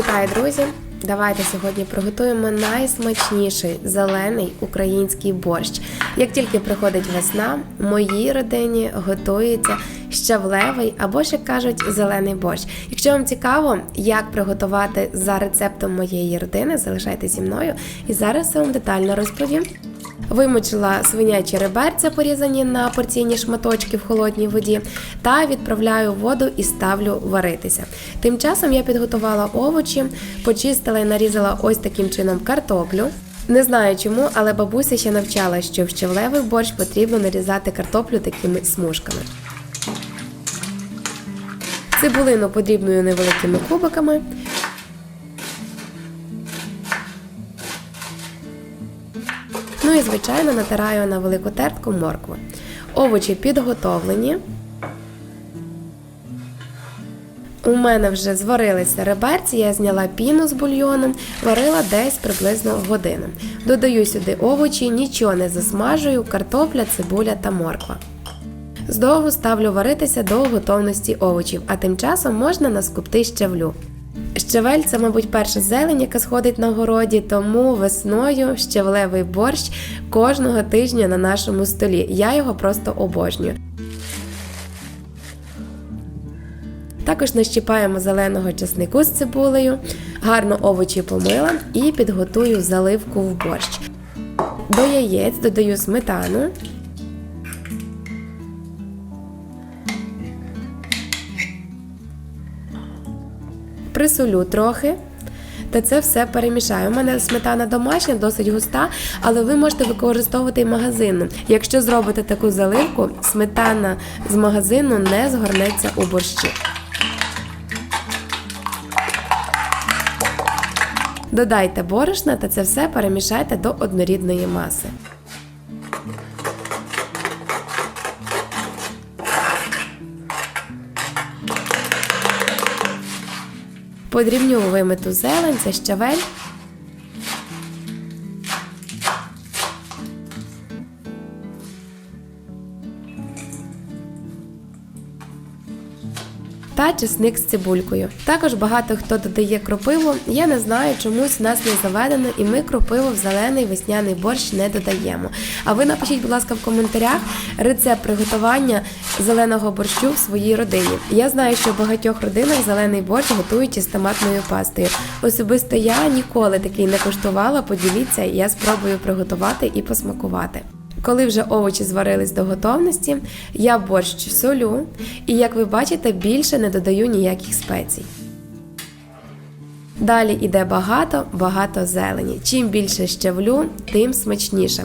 Вітаю, друзі! Давайте сьогодні приготуємо найсмачніший зелений український борщ. Як тільки приходить весна, моїй родині готується щавлевий або ще кажуть зелений борщ. Якщо вам цікаво, як приготувати за рецептом моєї родини, залишайтеся зі мною і зараз я вам детально розповім. Вимочила свинячі реберця, порізані на порційні шматочки в холодній воді, та відправляю воду і ставлю варитися. Тим часом я підготувала овочі, почистила і нарізала ось таким чином картоплю. Не знаю чому, але бабуся ще навчала, що в щавлевий борщ потрібно нарізати картоплю такими смужками. Цибулину подрібною невеликими кубиками. І звичайно натираю на велику тертку моркву. Овочі підготовлені. У мене вже зварилися реберці, я зняла піну з бульйоном, варила десь приблизно годину. Додаю сюди овочі, нічого не засмажую, картопля, цибуля та морква. Здовго ставлю варитися до готовності овочів, а тим часом можна наскупти щавлю. Щавель це, мабуть, перша зелень, яка сходить на городі, тому весною щавлевий борщ кожного тижня на нашому столі. Я його просто обожнюю. Також нащіпаємо зеленого часнику з цибулею, гарно овочі помила і підготую заливку в борщ. До яєць додаю сметану. Присолю трохи. Та це все перемішаю. У мене сметана домашня, досить густа, але ви можете використовувати і магазинну. Якщо зробите таку заливку, сметана з магазину не згорнеться у борщі. Додайте борошна та це все перемішайте до однорідної маси. Подрібню вимиту зелень, це щавель. Та чесник з цибулькою. Також багато хто додає кропиву. Я не знаю, чомусь нас не заведено, і ми кропиву в зелений весняний борщ не додаємо. А ви напишіть, будь ласка, в коментарях рецепт приготування зеленого борщу в своїй родині. Я знаю, що в багатьох родинах зелений борщ готують із томатною пастою. Особисто я ніколи такий не коштувала. Поділіться, я спробую приготувати і посмакувати. Коли вже овочі зварились до готовності, я борщ солю і, як ви бачите, більше не додаю ніяких спецій. Далі йде багато, багато зелені. Чим більше щавлю, тим смачніше.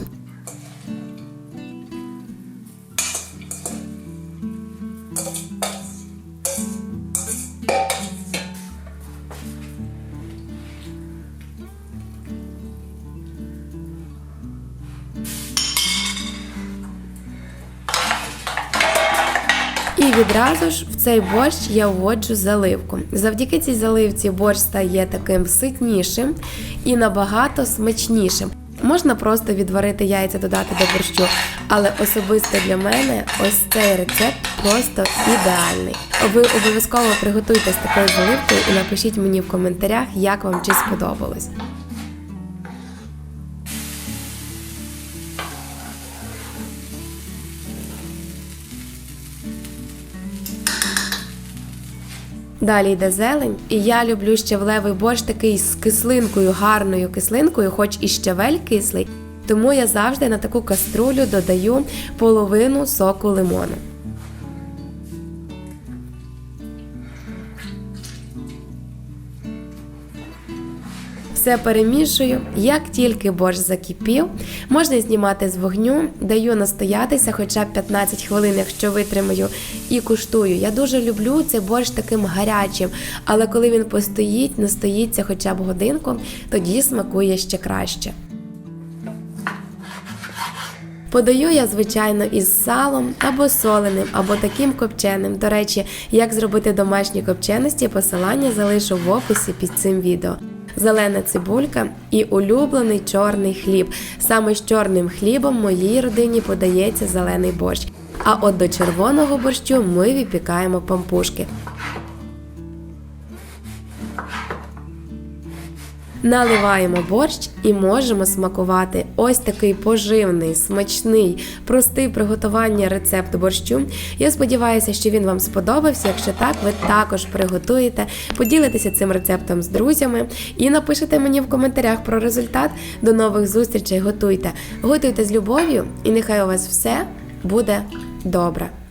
Відразу ж в цей борщ я вводжу заливку. Завдяки цій заливці борщ стає таким ситнішим і набагато смачнішим. Можна просто відварити яйця, додати до борщу, але особисто для мене ось цей рецепт просто ідеальний. Ви обов'язково приготуйте з такою заливкою і напишіть мені в коментарях, як вам чи сподобалось. Далі йде зелень, і я люблю щавлевий борщ такий з кислинкою, гарною кислинкою, хоч і щавель кислий. Тому я завжди на таку каструлю додаю половину соку лимону. Все перемішую. Як тільки борщ закипів, можна знімати з вогню, даю настоятися хоча б 15 хвилин, якщо витримаю, і куштую. Я дуже люблю цей борщ таким гарячим, але коли він постоїть, настоїться хоча б годинку, тоді смакує ще краще. Подаю я, звичайно, із салом або соленим, або таким копченим. До речі, як зробити домашні копченості, посилання залишу в описі під цим відео. Зелена цибулька і улюблений чорний хліб. Саме з чорним хлібом моїй родині подається зелений борщ. А от до червоного борщу ми випікаємо пампушки. Наливаємо борщ і можемо смакувати ось такий поживний, смачний, простий приготування рецепт борщу. Я сподіваюся, що він вам сподобався. Якщо так, ви також приготуєте, поділитеся цим рецептом з друзями і напишете мені в коментарях про результат. До нових зустрічей. Готуйте, готуйте з любов'ю, і нехай у вас все буде добре.